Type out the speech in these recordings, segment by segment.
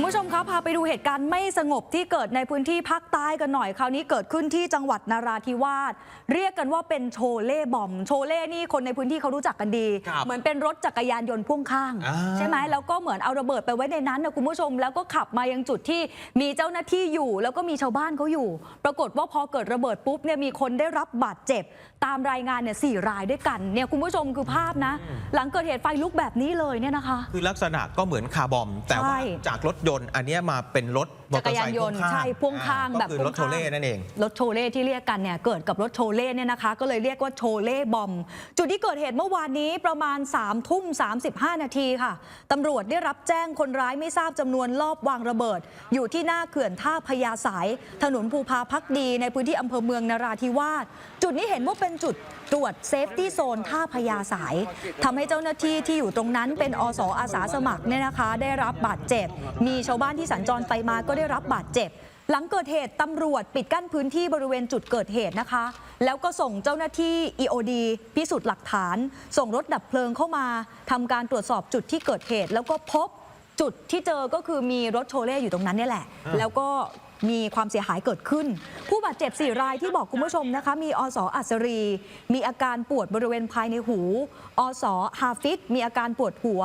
คุณผู้ชมคะพาไปดูเหตุการณ์ไม่สงบที่เกิดในพื้นที่ภาคใต้กันหน่อยคราวนี้เกิดขึ้นที่จังหวัดนาราธิวาสเรียกกันว่าเป็นโชเล่บอมโชเล่นี่คนในพื้นที่เขารู้จักกันดี ครับเหมือนเป็นรถจักรยานยนต์พ่วงข้าง อ่า ใช่ไหมแล้วก็เหมือนเอาระเบิดไปไว้ในนั้นนะคุณผู้ชมแล้วก็ขับมายังจุดที่มีเจ้าหน้าที่อยู่ แล้วก็มีชาวบ้านเขาอยู่ ปรากฏว่าพอเกิดระเบิดปุ๊บเนี่ยมีคนได้รับบาดเจ็บ ตามรายงานเนี่ยสี่รายด้วยกันเนี่ยคุณผู้ชมคือภาพนะ หลังเกิดเหตุไฟลุกแบบนี้เลยเนี่ยนะคะ คือลักษณะก็เหมือนคาร์บอม แต่ว่าใช่ จากรถยนต์ อันเนี้ยมาเป็นรถมอเตอร์ไซค์จักรยานยนต์พ่วงข้างใช่พ่วงข้างอ่แบบก็คือพ่วงรถโทเล่ข้างนั่นเอง รถโชเล่ที่เรียกกันเนี่ยเกิดกับรถโชเล่เนี่ยนะคะ ก็เลยเรียกว่าโชเล่บอม จุดที่เกิดเหตุเมื่อวานนี้ประมาณ3ามทุ่ม35 นาทีค่ะตำรวจได้รับแจ้งคนร้ายไม่ทราบจำนวนลอบวางระเบิด อยู่ที่หน้าเขื่อนท่าพญาสาย ถนนภูพาพักดีในพื้นที่อำเภอเมืองนราธิวาสจุดนี้เห็นว่าเป็นจุดตรวจเซฟตี้โซนท่าพญาสายทำให้เจ้าหน้าที่ที่อยู่ตรงนั้นเป็นอสอาสาสมัครเนี่ยนะคะ ได้รับบาดเจ็บมีชาวบ้านที่สัญจรไปมาก็ได้รับบาดเจ็บ หลังเกิดเหตุตำรวจปิดกั้นพื้นที่บริเวณจุดเกิดเหตุนะคะ แล้วก็ส่งเจ้าหน้าที่ EOD พิสูจน์หลักฐาน ส่งรถดับเพลิงเข้ามาทำการตรวจสอบจุดที่เกิดเหตุ แล้วก็พบจุดที่เจอก็คือมีรถโชเล่อยู่ตรงนั้นเนี่ยแหละอ่าแล้วก็ มีความเสียหายเกิดขึ้น ผู้บาดเจ็บ 4 รายที่บอกคุณผู้ชมนะคะ มีอสอัศรี มีอาการปวดบริเวณภายในหู อสฮาฟิดมีอาการปวดหัว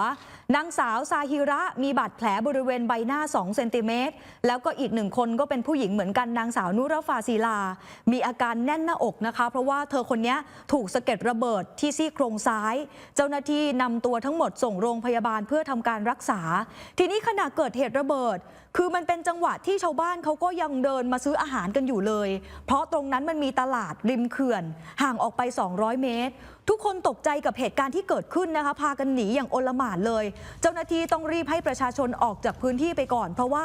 นางสาวซาฮิระมีบาดแผลบริเวณใบหน้า 2 เซนติเมตร แล้วก็อีกหนึ่งคนก็เป็นผู้หญิงเหมือนกันนางสาวนุรฟาศิลา มีอาการแน่นหน้าอกนะคะ เพราะว่าเธอคนนี้ถูกสะเก็ดระเบิดที่ซี่โครงซ้าย เจ้าหน้าที่นำตัวทั้งหมดส่งโรงพยาบาลเพื่อทำการรักษา ทีนี้ขณะเกิดเหตุระเบิด คือมันเป็นจังหวะที่ชาวบ้านเขาก็็ยังเดินมาซื้ออาหารกันอยู่เลย เพราะตรงนั้นมันมีตลาดริมเขื่อน ห่างออกไป 200 เมตร ทุกคนตกใจกับเหตุการณ์ที่เกิดขึ้นนะคะ พากันหนีอย่างโอลหม่านเลย เจ้าหน้าที่ต้องรีบให้ประชาชนออกจากพื้นที่ไปก่อน เพราะว่า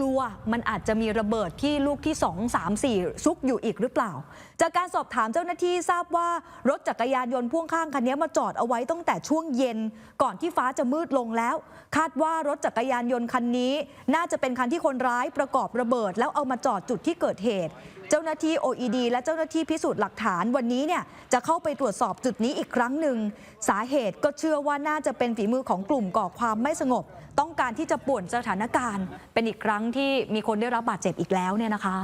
ลัวมันอาจจะมีระเบิดที่ลูกที่ 2 3 4 ซุกอยู่อีกหรือเปล่า จากการสอบถามเจ้าหน้าที่ทราบว่ารถจักรยานยนต์พ่วงข้างคันนี้มาจอดเอาไว้ตั้งแต่ช่วงเย็น ก่อนที่ฟ้าจะมืดลงแล้ว คาดว่ารถจักรยานยนต์คันนี้ น่าจะเป็นคันที่คนร้ายประกอบระเบิด แล้วเอามาจอดจุดที่เกิดเหตุ เจ้าหน้าที่ OED และเจ้าหน้าที่พิสูจน์หลักฐานวันนี้เนี่ยจะเข้าไปตรวจสอบจุดนี้อีกครั้งหนึ่ง สาเหตุก็เชื่อว่าน่าจะเป็นฝีมือของกลุ่มก่อความไม่สงบ ต้องการที่จะป่วนสถานการณ์ เป็นอีกครั้งที่มีคนได้รับบาดเจ็บอีกแล้วเนี่ยนะคะ